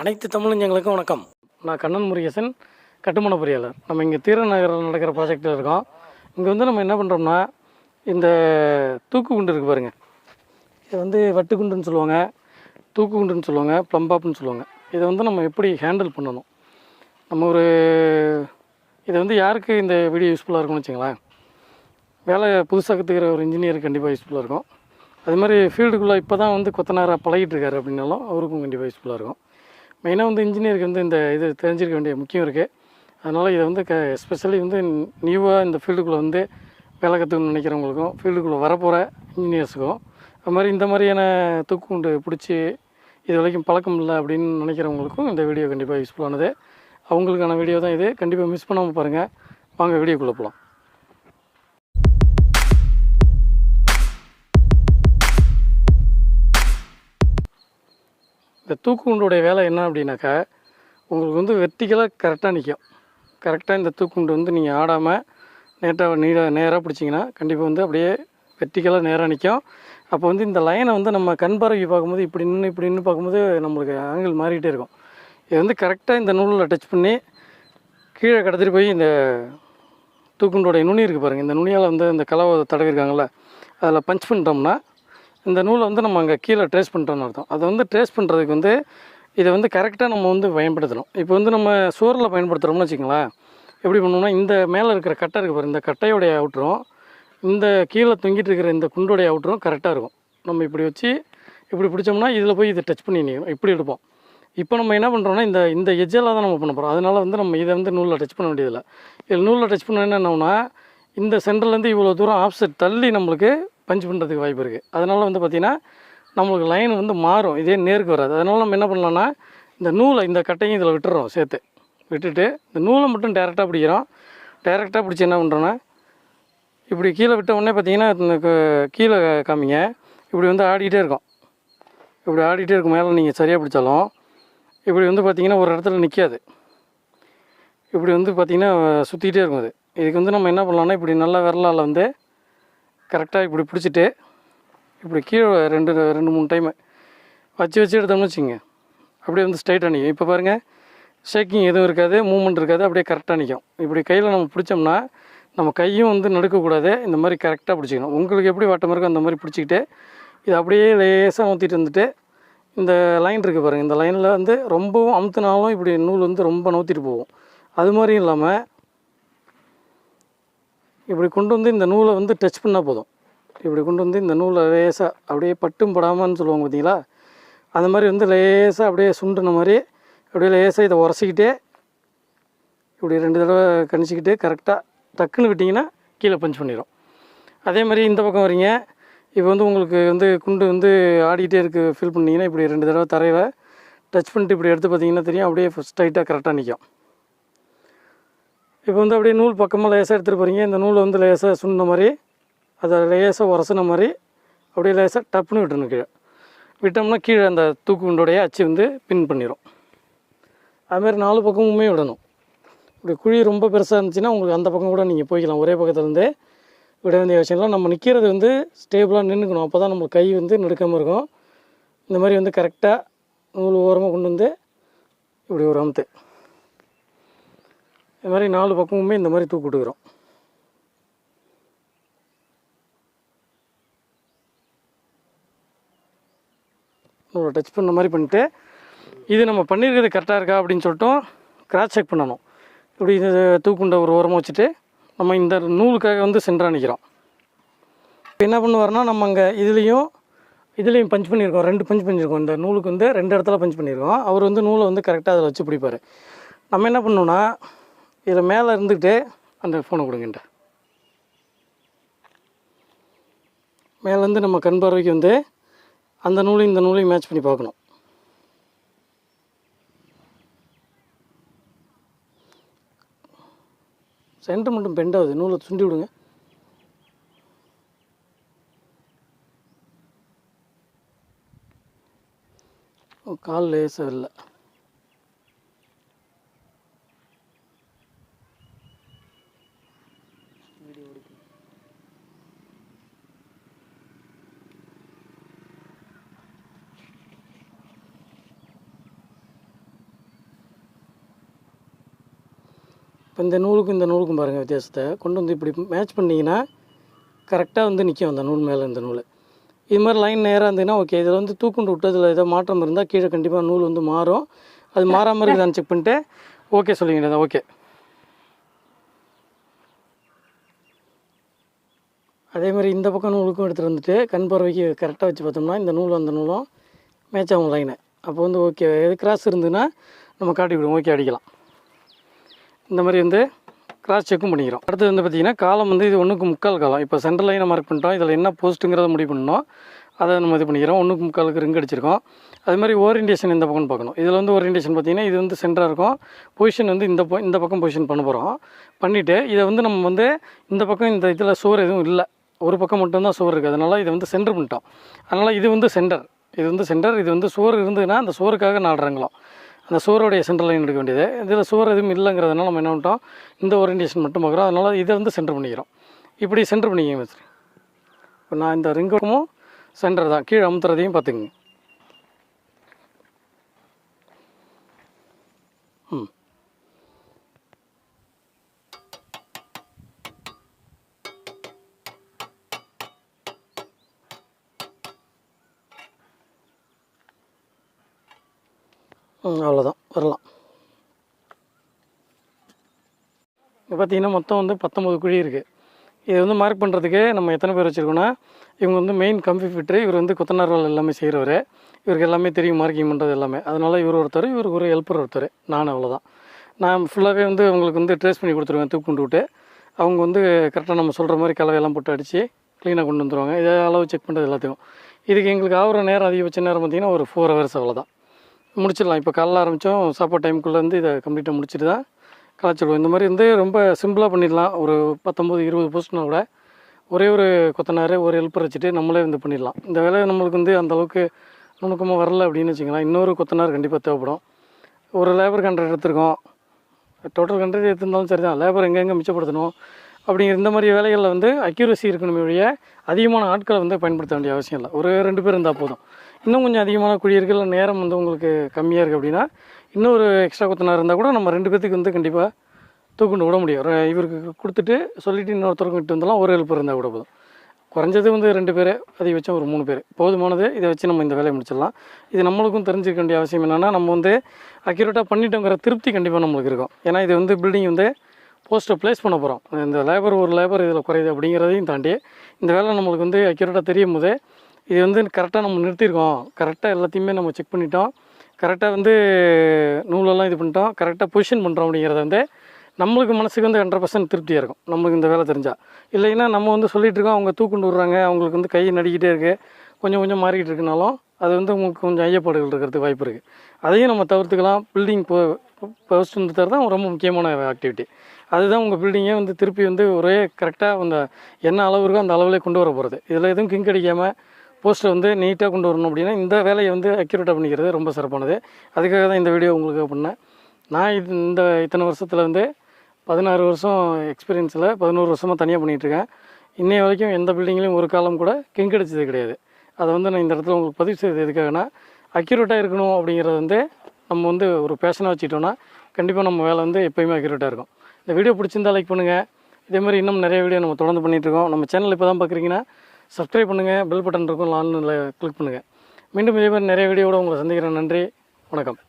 அனைத்து தமிழஞ்சங்களுக்கும் வணக்கம். நான் கண்ணன் முருகேசன் கட்டுமான பொறியாளர். நம்ம இங்கே தீரநகரில் நடக்கிற ப்ராஜெக்டில் இருக்கோம். இங்கே வந்து நம்ம என்ன பண்ணுறோம்னா இந்த தூக்கு குண்டு இருக்குது பாருங்கள் இது வந்து வட்டு குண்டுன்னு சொல்லுவாங்க. தூக்கு குண்டுன்னு சொல்லுவாங்க ப்ளம்பாப்னு சொல்லுவாங்க. இதை வந்து நம்ம எப்படி ஹேண்டில் பண்ணணும்? நம்ம ஒரு இதை வந்து யாருக்கு இந்த வீடியோ யூஸ்ஃபுல்லாக இருக்கும்னு வச்சுங்களேன் வேலை புதுசாக கற்றுக்கிற ஒரு இன்ஜினியருக்கு கண்டிப்பாக யூஸ்ஃபுல்லாக இருக்கும். அது மாதிரி ஃபீல்டுக்குள்ளே இப்போ தான் வந்து கொத்தனாராக பழகிட்டு இருக்காரு அப்படின்னாலும் அவருக்கும் கண்டிப்பாக யூஸ்ஃபுல்லாக இருக்கும். மெயினாக வந்து இன்ஜினியருக்கு வந்து இந்த இது தெரிஞ்சிருக்க வேண்டிய முக்கியம் இருக்குது அதனால் இதை வந்து க எஸ்பெஷலி வந்து நியூவாக இந்த ஃபீல்டுக்குள்ளே வந்து வேலை கற்றுக்கணும்னு நினைக்கிறவங்களுக்கும் ஃபீல்டுக்குள்ளே வரப்போகிற இன்ஜினியர்ஸுக்கும் அது மாதிரி இந்த மாதிரியான தூக்குண்டு பிடிச்சி இது வரைக்கும் பழக்கம் இல்லை அப்படின்னு நினைக்கிறவங்களுக்கும் இந்த வீடியோ கண்டிப்பாக யூஸ்ஃபுல்லானது அவங்களுக்கான வீடியோ தான் இது. கண்டிப்பாக மிஸ் பண்ணாமல் பாருங்கள் வாங்க வீடியோக்குள்ளே போகலாம் இந்த தூக்குண்டுடைய வேலை என்ன அப்படின்னாக்கா உங்களுக்கு வந்து வெர்டிக்கலாக கரெக்டாக நிற்கும் கரெக்டாக இந்த தூக்குண்டு வந்து நீங்கள் ஆடாமல் நேட்டாக நீட நேராக பிடிச்சிங்கன்னா கண்டிப்பாக வந்து அப்படியே வெர்டிக்கலாக நேராக நிற்கும் அப்போ வந்து இந்த லைனை வந்து நம்ம கண் பார்வை பார்க்கும்போது இப்படி நின்று இப்படி நின்று பார்க்கும்போது நம்மளுக்கு ஆங்கிள் மாறிக்கிட்டே இருக்கும். இது வந்து கரெக்டாக இந்த நூலில் டச் பண்ணி கீழே கடத்திட்டு போய் இந்த தூக்குண்டோடைய நுனி இருக்குது பாருங்கள் இந்த நுனியால் வந்து இந்த கலவை தடவிருக்காங்கல்ல அதில் பஞ்ச் பண்ணிட்டோம்னா இந்த நூலை வந்து நம்ம அங்கே கீழே ட்ரேஸ் பண்ணிட்டோம்னு அர்த்தம். அதை வந்து ட்ரேஸ் பண்ணுறதுக்கு வந்து இதை வந்து கரெக்டாக நம்ம வந்து பயன்படுத்தணும். இப்போ வந்து நம்ம சோறில் பயன்படுத்துகிறோம்னு வச்சுங்களேன் எப்படி பண்ணோம்னா இந்த மேலே இருக்கிற கட்டை இருக்குது பாரு இந்த கட்டையோடைய அவுட்ரும் இந்த கீழே தொங்கிட்டு இருக்கிற இந்த குண்டோடைய அவுட்ரும் கரெக்டாக இருக்கும். நம்ம இப்படி வச்சு இப்படி பிடிச்சோம்னா இதில் போய் இதை டச் பண்ணி நிற்கும் இப்படி எடுப்போம். இப்போ நம்ம என்ன பண்ணுறோம்னா இந்த இந்த எஜ்ஜெல்லாம் தான் நம்ம பண்ண போகிறோம் அதனால் வந்து நம்ம இதை வந்து நூலில் டச் பண்ண வேண்டியதில்லை. இதில் நூலில் டச் பண்ண என்ன இந்த சென்டர்லேருந்து இவ்வளோ தூரம் ஆப்செட் தள்ளி நம்மளுக்கு பஞ்ச் பண்ணுறதுக்கு வாய்ப்பு இருக்குது அதனால் வந்து பார்த்திங்கன்னா நம்மளுக்கு லைன் வந்து மாறும். இதே நேருக்கு வராது. அதனால் நம்ம என்ன பண்ணலாம்னா இந்த நூலை இந்த கட்டையும் இதில் விட்டுறோம் சேர்த்து. விட்டுட்டு இந்த நூலை மட்டும் டேரெக்டாக பிடிக்கிறோம். டேரெக்டாக பிடிச்சி என்ன பண்ணுறோன்னா இப்படி கீழே விட்ட உடனே பார்த்தீங்கன்னா கீழே காமிங்க. இப்படி வந்து ஆடிக்கிட்டே இருக்கும். இப்படி ஆடிக்கிட்டே இருக்கும். மேலே நீங்கள் சரியாக பிடிச்சாலும் இப்படி வந்து பார்த்திங்கன்னா ஒரு இடத்துல நிற்காது இப்படி வந்து பார்த்திங்கன்னா சுற்றிக்கிட்டே இருக்கும் அது. இதுக்கு வந்து நம்ம என்ன பண்ணலாம்னா இப்படி நல்லா விரலால் வந்து கரெக்டாக இப்படி பிடிச்சிட்டு இப்படி கீழே ரெண்டு ரெண்டு மூணு டைமு வச்சு வச்சு எடுத்தோம்னு வச்சுங்க அப்படியே வந்து ஸ்ட்ரைட்டாக நிற்கும் இப்போ பாருங்கள் ஷேக்கிங் எதுவும் இருக்காது மூவ்மெண்ட் இருக்காது அப்படியே கரெக்டாக நிற்கும் இப்படி கையில் நம்ம பிடிச்சோம்னா நம்ம கையும் வந்து நடுக்கக்கூடாது. இந்த மாதிரி கரெக்டாக பிடிச்சிக்கணும். உங்களுக்கு எப்படி வட்டம் இருக்கோ அந்த மாதிரி பிடிச்சிக்கிட்டு இது அப்படியே லேசாக ஊற்றிட்டு வந்துட்டு இந்த லைன் இருக்குது பாருங்கள் இந்த லைனில் வந்து ரொம்பவும் அமுத்துனாலும் இப்படி நூல் வந்து ரொம்ப நவுத்திட்டு போகும். அது மாதிரியும் இல்லாமல் இப்படி கொண்டு வந்து இந்த நூலை வந்து டச் பண்ணால் போதும். இப்படி கொண்டு வந்து இந்த நூலை லேசாக அப்படியே பட்டும் படாமன்னு சொல்லுவாங்க பார்த்தீங்களா? அந்த மாதிரி வந்து லேசாக அப்படியே சுண்டுன மாதிரி அப்படியே லேசாக இதை உரசிக்கிட்டே இப்படி ரெண்டு தடவை கணிச்சிக்கிட்டு கரெக்டாக டக்குன்னு விட்டிங்கன்னா கீழே பஞ்ச் பண்ணிடும் அதே மாதிரி இந்த பக்கம் வரீங்க. இப்போ வந்து உங்களுக்கு வந்து குண்டு வந்து ஆடிக்கிட்டே இருக்கு ஃபீல் பண்ணிங்கன்னா இப்படி ரெண்டு தடவை தரையில் டச் பண்ணிட்டு இப்படி எடுத்து பார்த்தீங்கன்னா தெரியும். அப்படியே ஃபஸ்ட் ஸ்ட்ரைட்டாக கரெக்டாக நிற்கும் இப்போ வந்து அப்படியே நூல் பக்கமாக லேசாக எடுத்துகிட்டு போகிறீங்க இந்த நூலை வந்து லேசாக சுண்ட மாதிரி அதை லேசாக உரசின மாதிரி அப்படியே லேசாக டப்புன்னு விட்டணும் கீழே. விட்டோம்னா கீழே அந்த தூக்குண்டோடைய அச்சு வந்து பின் பண்ணிடும் அதுமாதிரி நாலு பக்கமுமே விடணும். இப்படி குழி ரொம்ப பெருசாக இருந்துச்சுன்னா உங்களுக்கு அந்த பக்கம் கூட நீங்கள் போய்க்கலாம். ஒரே பக்கத்துலேருந்தே விட வேண்டிய விஷயம்லாம் நம்ம நிற்கிறது வந்து ஸ்டேபிளாக நின்றுக்கணும் அப்போ தான் நம்ம கை வந்து நடுக்காமல் இருக்கும். இந்த மாதிரி வந்து கரெக்டாக நூல் ஓரமாக கொண்டு வந்து இப்படி ஒரு அமுத்து. இது மாதிரி நாலு பக்கமுமே இந்த மாதிரி தூக்கு விட்டுக்கிறோம். டச் பண்ண மாதிரி பண்ணிட்டு இது நம்ம பண்ணியிருக்கிறது கரெக்டாக இருக்கா அப்படின்னு சொல்லிட்டு கிராஸ் செக் பண்ணணும். இப்படி இந்த தூக்குண்ட ஒரு ஓரமாக வச்சுட்டு நம்ம இந்த நூலுக்காக வந்து சென்டராக நிற்கிறோம் இப்போ என்ன பண்ணுவார்னா நம்ம அங்கே இதுலேயும் இதுலேயும் பஞ்ச் பண்ணியிருக்கோம். ரெண்டு பஞ்ச் பண்ணியிருக்கோம். இந்த நூலுக்கு வந்து ரெண்டு இடத்துல பஞ்ச் பண்ணியிருக்கோம். அவர் வந்து நூலை வந்து கரெக்டாக அதில் வச்சு பிடிப்பார். நம்ம என்ன பண்ணோன்னா இதில் மேலே இருந்துக்கிட்டு அந்த ஃபோனை கொடுங்கன்ட்ட. மேலேருந்து நம்ம கண் பார்வைக்கு வந்து அந்த நூலையும் இந்த நூலையும் மேட்ச் பண்ணி பார்க்கணும். சென்டர் மட்டும் பெண்ட் ஆகுது. நூலை சுண்டி விடுங்க. கால் லேசாக இல்லை. இப்போ இந்த நூலுக்கும் இந்த நூலுக்கும் பாருங்கள் வித்தியாசத்தை. கொண்டு வந்து இப்படி மேட்ச் பண்ணிங்கன்னா கரெக்டாக வந்து நிற்கும் அந்த நூல் மேலே இந்த நூல். இது மாதிரி லைன் நேராக இருந்ததுன்னா ஓகே இதில் வந்து தூக்குண்டு விட்டதில் ஏதோ மாற்றம் இருந்தால் கீழே கண்டிப்பாக நூல் வந்து மாறும். அது மாறாமல் இருக்குதான்னு செக் பண்ணிட்டு ஓகே சொல்லிங்க ஓகே அதே மாதிரி இந்த பக்கம் நூலுக்கும் எடுத்துகிட்டு வந்துட்டு கண் பார்வைக்கு கரெக்டாக வச்சு பார்த்தோம்னா இந்த நூலும் அந்த நூலும் மேட்ச் ஆகும் லைனை அப்போ வந்து ஓகே எது கிராஸ் இருந்ததுன்னா நம்ம காட்டி விடுவோம் ஓகே அடிக்கலாம். இந்த மாதிரி வந்து கிராஸ் செக்கும் பண்ணிக்கிறோம். அடுத்தது வந்து பார்த்திங்கன்னா காலம் வந்து இது ஒன்றுக்கு முக்கால் காலம். இப்போ சென்ட்ரல் லைனை மார்க் பண்ணிட்டோம். இதில் என்ன போஸ்ட்டுங்கிறத முடிவு பண்ணோம். அதை நம்ம இது பண்ணிக்கிறோம். ஒன்றுக்கு முக்காலுக்கு ரிங் அடிச்சிருக்கோம். அது மாதிரி ஓரியன்டேஷன் இந்த பக்கம்னு பார்க்கணும். இதில் வந்து ஓரியன்டேஷன் பார்த்திங்கன்னா இது வந்து சென்டராக இருக்கும். பொசிஷன் வந்து இந்த இந்த பக்கம் பொசிஷன் பண்ண போகிறோம் பண்ணிவிட்டு இதை வந்து நம்ம வந்து இந்த பக்கம் இந்த இதில் சுவர் எதுவும் இல்லை. ஒரு பக்கம் மட்டும்தான் சுவர் இருக்குது அதனால் இதை வந்து சென்டர் பண்ணிட்டோம். அதனால் இது வந்து சென்டர் இது வந்து சென்டர் இது வந்து சுவர் இருந்ததுன்னா அந்த சுவருக்காக நாடுறாங்களோ அந்த சுவருடைய சென்டர் லைன் எடுக்க வேண்டியது. இதில் சுவர் எதுவும் இல்லைங்கிறதுனால நம்ம என்ன பண்ணிட்டோம்? இந்த ஓரியன்டேஷன் மட்டும் பார்க்குறோம். அதனால் இதை வந்து சென்டர் பண்ணிக்கிறோம். இப்படி சென்டர் பண்ணிக்கோங்க மிஸ்டர் இப்போ நான் இந்த ரிங்கமும் சென்டர் தான். கீழே அமுத்துறதையும் பார்த்துக்குங்க. அவ்வளோதான் வரலாம். இப்போ பார்த்தீங்கன்னா மொத்தம் வந்து பத்தொம்பது குழி இருக்குது இது வந்து மார்க் பண்ணுறதுக்கு நம்ம எத்தனை பேர் வச்சுருக்கோன்னா இவங்க வந்து மெயின் கம்பி ஃபிட்டரு இவர் வந்து கொத்தனார் எல்லாமே செய்கிறவர் இவருக்கு எல்லாமே தெரியும் மார்க்கிங் பண்ணுறது எல்லாமே. அதனால் இவர் ஒருத்தர் இவருக்கு ஒரு ஹெல்ப்பர் ஒருத்தர். நான் அவ்வளோதான் நான் ஃபுல்லாகவே வந்து அவங்களுக்கு வந்து ட்ரேஸ் பண்ணி கொடுத்துருவேன் தூக்கு கொண்டு விட்டு. அவங்க வந்து கரெக்டாக நம்ம சொல்கிற மாதிரி கலவையெல்லாம் போட்டு அடித்து க்ளீனாக கொண்டு வந்துடுவாங்க இதை அளவு செக் பண்ணுறது எல்லாத்தையும். இதுக்கு எங்களுக்கு ஆகிற நேரம் அதிகபட்ச நேரம் பார்த்திங்கன்னா ஒரு ஃபோர் ஹவர்ஸ் அவ்வளோதான் முடிச்சிடலாம். இப்போ காலைல ஆரம்பித்தோம் சாப்பாடு டைமுக்குள்ளே வந்து இதை கம்ப்ளீட்டாக முடிச்சுட்டு தான் கலாச்சிடுவோம் இந்த மாதிரி வந்து ரொம்ப சிம்பிளாக பண்ணிடலாம். ஒரு பத்தொம்போது இருபது போஸ்ட்னா கூட ஒரே ஒரு கொத்தனார் ஒரு ஹெல்ப்பர் வச்சுட்டு நம்மளே வந்து பண்ணிடலாம். இந்த வேலை நம்மளுக்கு வந்து அந்த அளவுக்கு நுணுக்கமாக வரல அப்படின்னு வச்சுக்கலாம் இன்னொரு கொத்தனார் கண்டிப்பாக தேவைப்படும். ஒரு லேபர் கண்ட்ரக்ட் எடுத்திருக்கோம். டோட்டல் கண்ட்ரக்ட் எடுத்திருந்தாலும் சரி தான் லேபர் எங்கெங்கே மிச்சப்படுத்தணும்? அப்படிங்கிற இந்த மாதிரி வேலைகளில் வந்து அக்யூரசி இருக்கணுமே ஒழிய அதிகமான ஆட்களை வந்து பயன்படுத்த வேண்டிய அவசியம் இல்லை. ஒரு ரெண்டு பேர் இருந்தால் போதும். இன்னும் கொஞ்சம் அதிகமான குழியர்கள் நேரம் வந்து உங்களுக்கு கம்மியாக இருக்குது அப்படின்னா இன்னொரு எக்ஸ்ட்ரா கொத்தனார் இருந்தால் கூட நம்ம ரெண்டு பேத்துக்கு வந்து கண்டிப்பாக தூக்குண்டு விட முடியும். இவருக்கு கொடுத்துட்டு சொல்லிவிட்டு இன்னொருத்தருக்கு விட்டு வந்தாலும் ஒரு ஹெல்ப் இருந்தால் கூட போதும். குறைஞ்சது வந்து ரெண்டு பேர் அதிகபட்சம் ஒரு மூணு பேர். போதுமானது இதை வச்சு நம்ம இந்த வேலையை முடிச்சிடலாம். இது நம்மளுக்கும் தெரிஞ்சுக்க வேண்டிய அவசியம் என்னென்னா நம்ம வந்து அக்யூரேட்டாக பண்ணிட்டோங்கிற திருப்தி கண்டிப்பாக நம்மளுக்கு இருக்கும். ஏன்னா இது வந்து பில்டிங் வந்து போஸ்ட்டை ப்ளேஸ் பண்ண போகிறோம் இந்த லேபர் ஒரு லேபர் இதில் குறையுது அப்படிங்கிறதையும் தாண்டி இந்த வேலை நம்மளுக்கு வந்து அக்யூரேட்டாக தெரியும் போதே இது வந்து கரெக்டாக நம்ம நிறுத்தியிருக்கோம் கரெக்டாக எல்லாத்தையுமே நம்ம செக் பண்ணிட்டோம். கரெக்டாக வந்து நூலெல்லாம் இது பண்ணிட்டோம். கரெக்டாக பொசிஷன் பண்ணுறோம் அப்படிங்கிறத வந்து நம்மளுக்கு மனசுக்கு வந்து ஹண்ட்ரட் பர்சன்ட் திருப்தியாக இருக்கும். நம்மளுக்கு இந்த வேலை தெரிஞ்சால் இல்லைன்னா நம்ம வந்து சொல்லிகிட்டு இருக்கோம் அவங்க தூக்குண்டு விட்றாங்க அவங்களுக்கு வந்து கை நடிக்கிட்டே இருக்குது கொஞ்சம் கொஞ்சம் மாறிக்கிட்டு இருக்குனாலும் அது வந்து உங்களுக்கு கொஞ்சம் ஐயப்பாடுகள் இருக்கிறதுக்கு வாய்ப்பு இருக்குது அதையும் நம்ம தவிர்த்துக்கலாம். பில்டிங் போ போஸ்ட் வந்து தான் ரொம்ப முக்கியமான ஆக்டிவிட்டி அதுதான் உங்கள் பில்டிங்கே வந்து திருப்பி வந்து ஒரே கரெக்டாக அந்த என்ன அளவு இருக்கோ அந்த அளவுலேயே கொண்டு வர போகிறது இதில் எதுவும் கிங்க் அடிக்காமல் போஸ்ட்டை வந்து நீட்டாக கொண்டு வரணும் அப்படின்னா இந்த வேலையை வந்து அக்யூரேட்டாக பண்ணிக்கிறது ரொம்ப சிறப்பானது. அதுக்காக தான் இந்த வீடியோ உங்களுக்கு பண்ணேன். நான் இது இந்த இத்தனை வருஷத்தில் வந்து பதினாறு வருஷம் எக்ஸ்பீரியன்ஸில் பதினோரு வருஷமாக தனியாக பண்ணிகிட்ருக்கேன் இன்னைய வரைக்கும் எந்த பில்டிங்லேயும் ஒரு காலம் கூட கிங்க் அடிச்சது கிடையாது. அதை வந்து நான் இந்த இடத்துல உங்களுக்கு பதிவு செய்தது எதுக்காகனா அக்யூரேட்டாக இருக்கணும் அப்படிங்கிறது வந்து நம்ம வந்து ஒரு பேஷனாக வச்சுக்கிட்டோன்னா கண்டிப்பாக நம்ம வேலை வந்து எப்போயுமே அக்யூரேட்டாக இருக்கும். இந்த வீடியோ பிடிச்சிருந்தா லைக் பண்ணுங்கள் இதே மாதிரி இன்னும் நிறைய வீடியோ நம்ம தொடர்ந்து பண்ணிகிட்ருக்கோம் நம்ம சேனல் இப்போ தான் பார்க்குறீங்கன்னா சப்ஸ்கிரைப் பண்ணுங்கள் பெல் பட்டன் இருக்கும் லானில் கிளிக் பண்ணுங்கள் மீண்டும் இதே மாதிரி நிறைய வீடியோவோட உங்களை சந்திக்கிறேன். நன்றி. வணக்கம்.